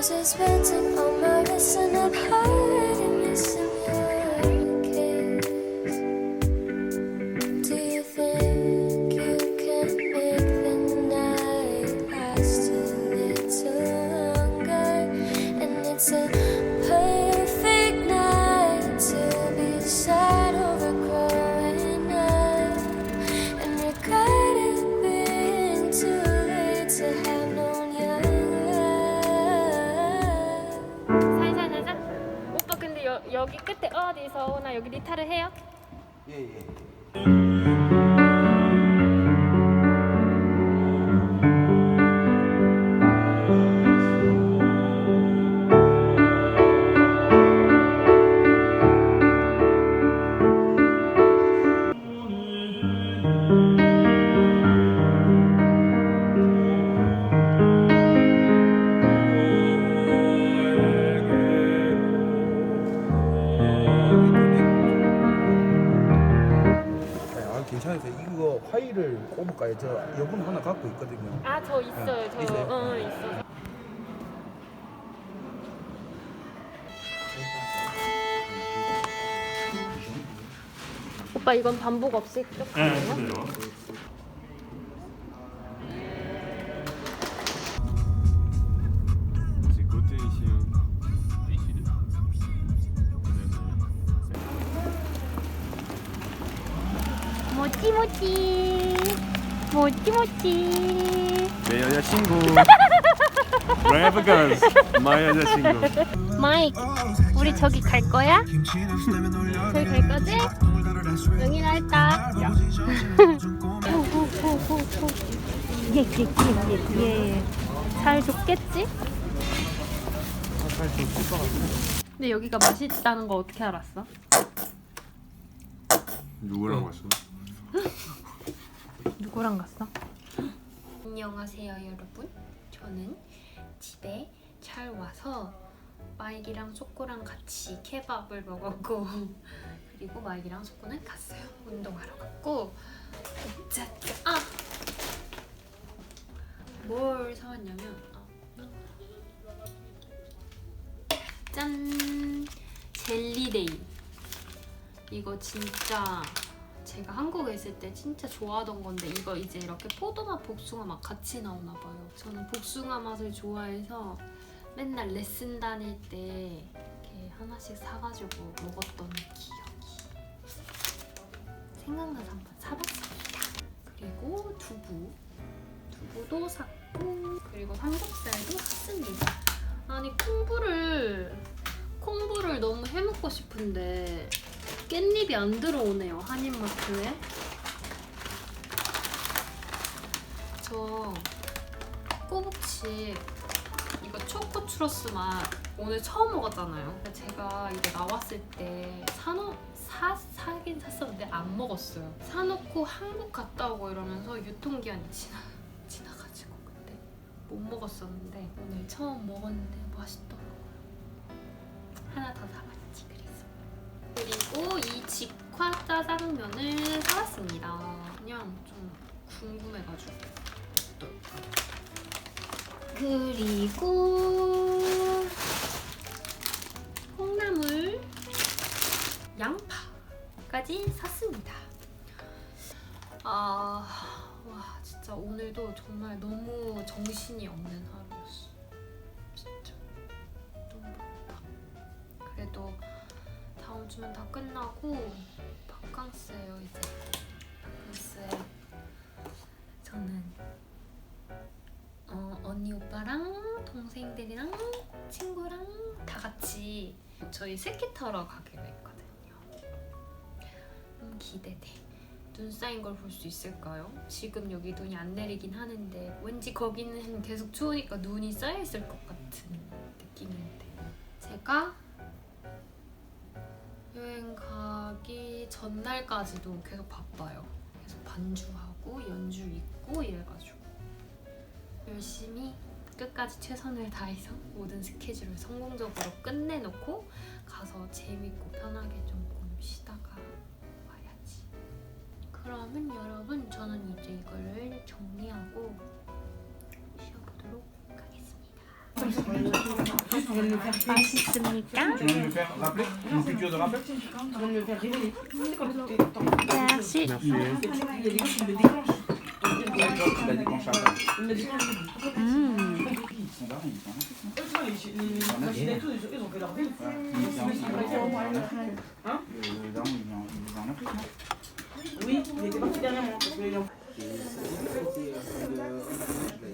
Roses wilting on my wrist and 오빠 이건 반복 없이 쭉 가네요? C'est côté ici. hein. Ici, là. 모찌 모찌 모찌 모찌 내 여자친구. Brave girls. My 여자친구. 마이크 우리 저기 갈 거야? 저기 갈 거지? 잘 줬겠지? 근데 여기가 맛있다는 거 어떻게 알았어? 누구랑 왔어? 누구랑 갔어? 안녕하세요 여러분 저는 집에 잘 와서 마이기랑 소코랑 같이 케밥을 먹었고 그리고 마이기랑 소코는 갔어요 운동하러 갔고 짜짜 아! 뭘 사왔냐면 아. 짠 젤리데이 이거 진짜 제가 한국에 있을 때 진짜 좋아하던 건데 이거 이제 이렇게 포도맛 복숭아 맛 같이 나오나 봐요. 저는 복숭아 맛을 좋아해서 맨날 레슨 다닐 때 이렇게 하나씩 사가지고 먹었던 기억이 생각나서 한번 사봤습니다. 그리고 두부, 두부도 샀고 그리고 삼겹살도 샀습니다. 아니 콩부를 콩부를 너무 해먹고 싶은데 깻잎이 안 들어오네요 한인마트에 저 꼬북칩 이거 초코 추러스 맛 오늘 처음 먹었잖아요 제가 이게 나왔을 때 사놓 사, 사긴 샀었는데 안 먹었어요 사놓고 한국 갔다 오고 이러면서 유통기한이 지나, 지나가지고 그때 못 먹었었는데 오늘 처음 먹었는데 맛있더라고요 하나 더 사봤지 그래서 그리고 이 직화 짜장면을 사왔습니다. 그냥 좀 궁금해가지고. 그리고 콩나물, 양파 까지 샀습니다. 아, 와, 진짜 오늘도 정말 너무 정신이 없는 하루였어. 진짜. 너무 바빠. 그래도 다음 주면 다 끝나고 바캉스예요 이제 바캉스에 저는 어, 언니 오빠랑 동생들이랑 친구랑 다 같이 저희 스키 타러 가기로 했거든요 음, 기대돼 눈 쌓인 걸 볼 수 있을까요? 지금 여기 눈이 안 내리긴 하는데 왠지 거기는 계속 추우니까 눈이 쌓여 있을 것 같은 느낌인데 제가 여행 가기 전날까지도 계속 바빠요. 계속 반주하고 연주 있고 이래가지고 열심히 끝까지 최선을 다해서 모든 스케줄을 성공적으로 끝내놓고 가서 재밌고 편하게 조금 쉬다가 와야지. 그러면 여러분 저는 이제 이걸 정리하고 쉬어보도록 하겠습니다. 맛있습니까? Merci. 음. 음. 음. Oui, il était parti derrière moi. Je voulais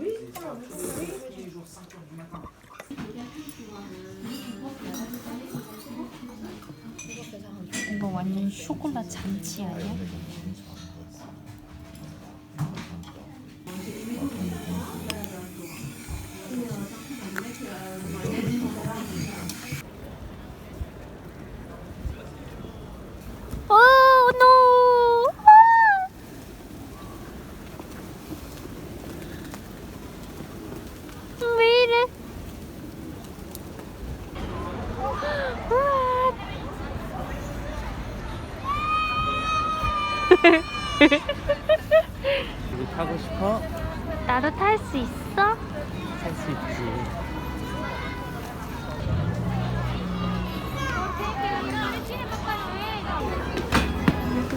Oui, tous les jours, 5 heures du matin. 이거 완전 쇼콜라 잔치 아니야?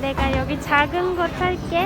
내가 여기 작은 거 할게.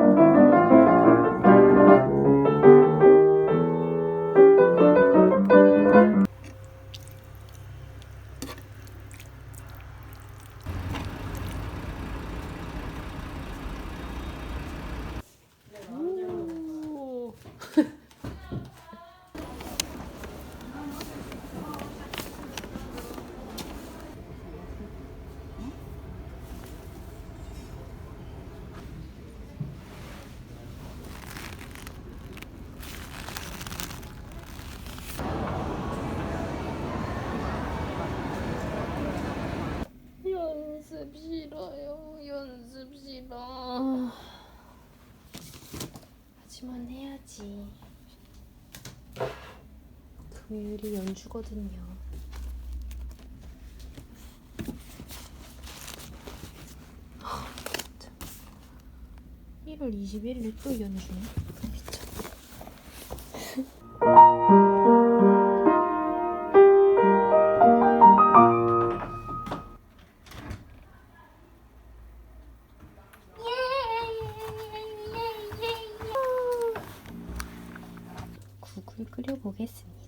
금요일이 연주거든요. 하, 진짜. 1월 21일에 또 연주네. 미쳤다. 국을 끓여보겠습니다.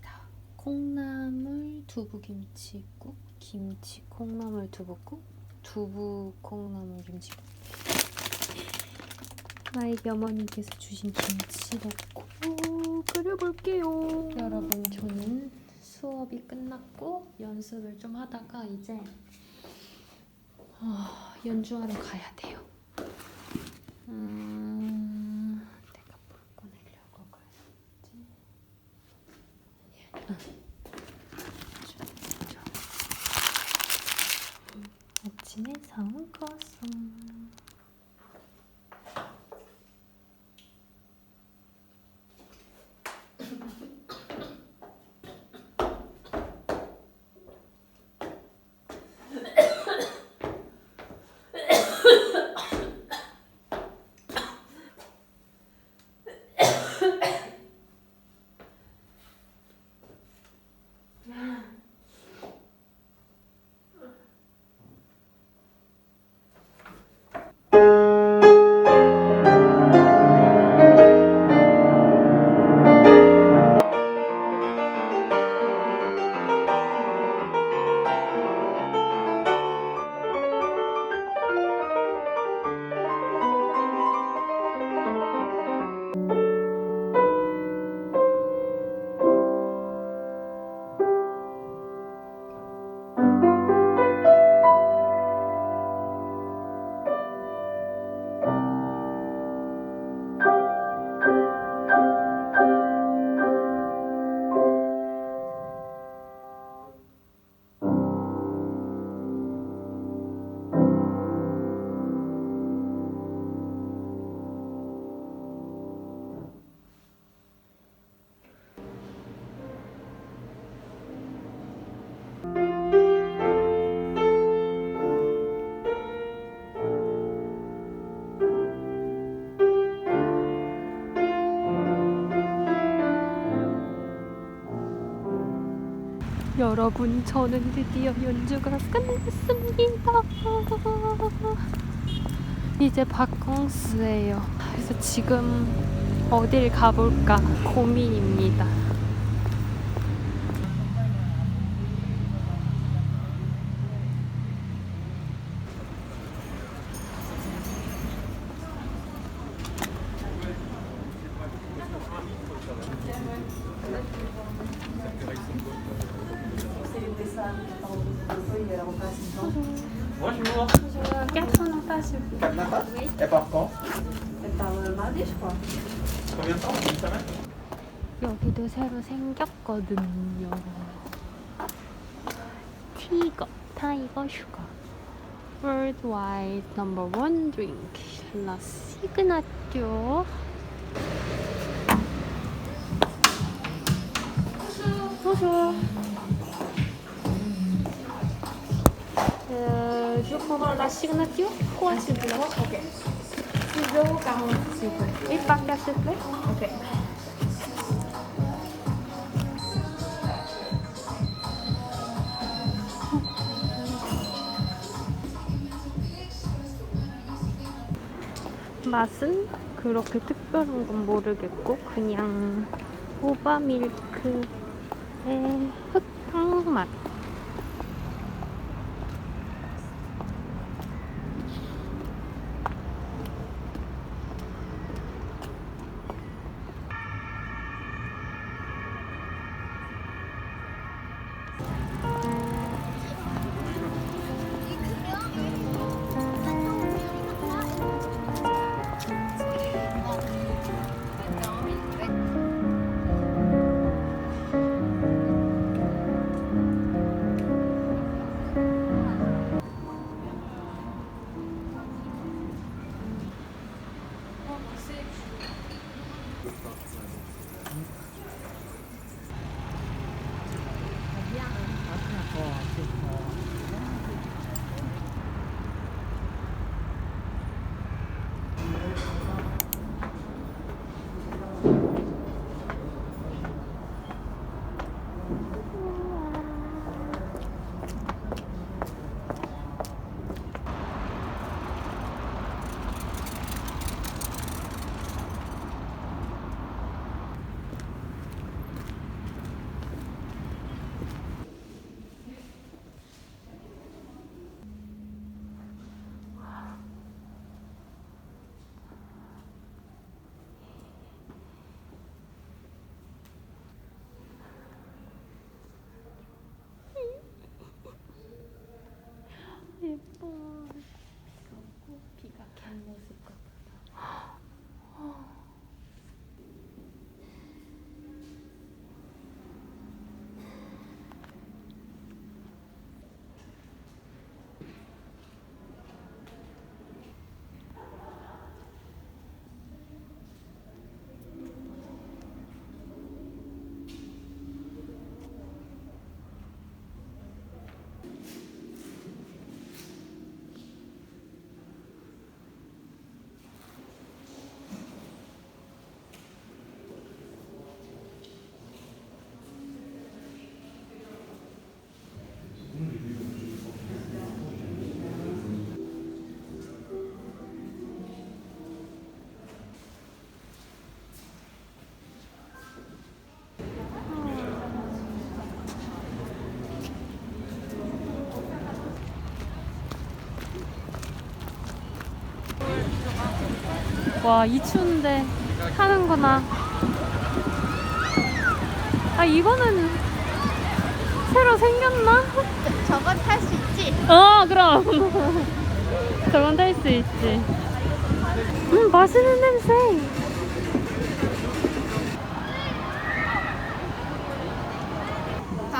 콩나물 두부김치국, 김치 콩나물 두부국, 두부 콩나물 김치국. 나에게 어머니께서 주신 김치 넣고 끓여볼게요. 여러분, 저는 수업이 끝났고 연습을 좀 하다가 이제 아, 연주하러 가야 돼요. 음, 여러분, 저는 드디어 연주가 끝났습니다. 이제 바캉스예요. 그래서 지금 어딜 가볼까 고민입니다. Et par quand 여기도 새로 생겼거든요. 티거, 타이거 슈가. Worldwide number one drink. 라 시그나죠. Bonjour. Euh, je prends la signature. Quoi, s'il vous plaît Ok. 6,40 s'il vous plaît. Oui, par carte, s'il vous plaît. Ok. 맛은 그렇게 특별한 건 모르겠고 그냥 보바 밀크의 흑당 맛. 예뻐. 와, 이 추운데 타는구나. 아, 이거는 새로 생겼나? 저건 탈 수 있지? 어, 그럼. 저건 탈 수 있지. 음, 맛있는 냄새.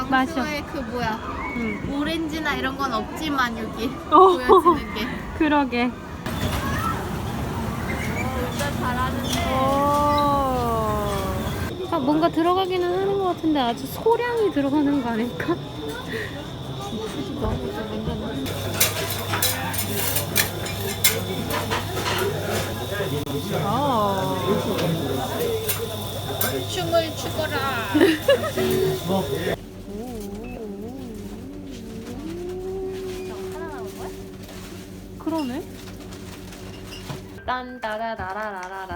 방수에 그 뭐야 응. 오렌지나 이런 건 없지만 여기 어. 보여지는 게 그러게. 오. 아, 뭔가 들어가기는 하는 것 같은데 아주 소량이 들어가는 거 아닐까? 아. 춤을 추거라. 그러네. 딴따라라라라라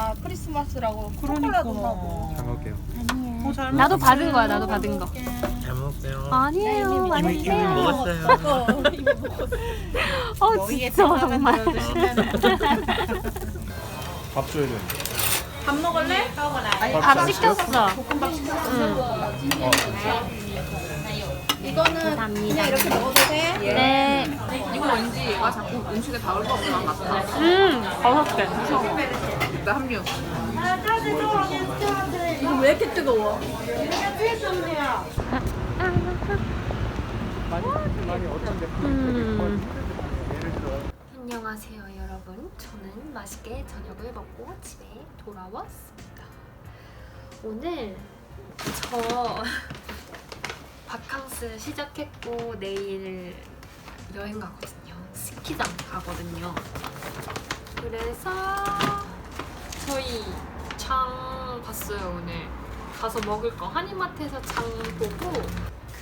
다. 크리스마스라고 초콜릿 온다고. 잘 먹을게요. 나도 받은 거야. 나도 받은 거. 잘 먹을게요. 아니에요. 많이 이미 드세요. 먹었어요. 어 진짜 정말. 밥 줘야 돼. 밥 먹을래? 밥 시켰어. 이거는 감사합니다. 그냥 이렇게 먹어도 돼? 네. 이거 왠지 얘가 자꾸 음식에 닿을 것만 같아. 음 버섯 개. 나 합류. 이거 왜 이렇게 뜨거워? 음. 안녕하세요 여러분. 저는 맛있게 저녁을 먹고 집에 돌아왔습니다. 오늘 저 바캉스 시작했고 내일 여행 가거든요. 스키장 가거든요. 그래서 저희 장 봤어요 오늘. 가서 먹을 거 한인마트에서 장 보고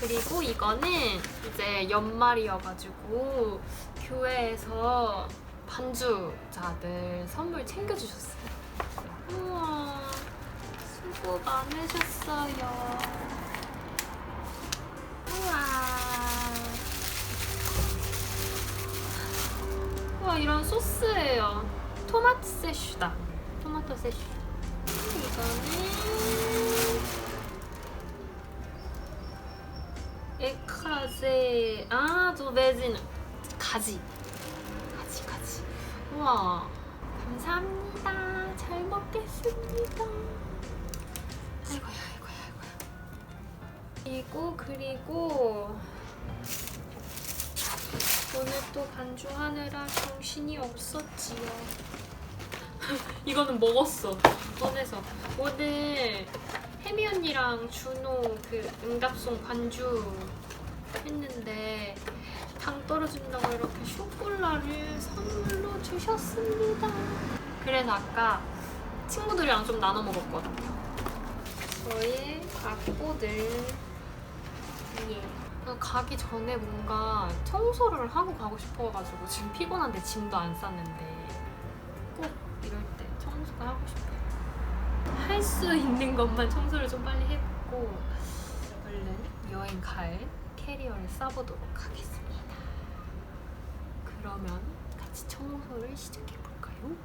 그리고 이거는 이제 연말이어가지고 교회에서 반주자들 선물 챙겨주셨어요. 우와, 수고 많으셨어요. 우와, 이런 소스예요. 토마토 세슈다. 토마토 세슈. 이거는 에카제 아저 매진 가지 가지 가지 우와 감사합니다 잘 먹겠습니다 아이고야 아이고야 아이고야 그리고 그리고 오늘 또또 반주하느라 정신이 없었지요. 이거는 먹었어. 꺼내서. 오늘 혜미 언니랑 준호 그 응답송 반주 했는데 당 떨어진다고 이렇게 쇼콜라를 선물로 주셨습니다. 그래서 아까 친구들이랑 좀 나눠 먹었거든요. 저의 악보들. 예. 아, 가기 전에 뭔가 청소를 하고 가고 싶어가지고 지금 피곤한데 짐도 안 쌌는데 꼭 이럴 때 청소가 하고 싶어요. 할 수 있는 것만 청소를 좀 빨리 해보고 얼른 여행 갈 캐리어를 싸보도록 하겠습니다. 그러면 같이 청소를 시작해볼까요?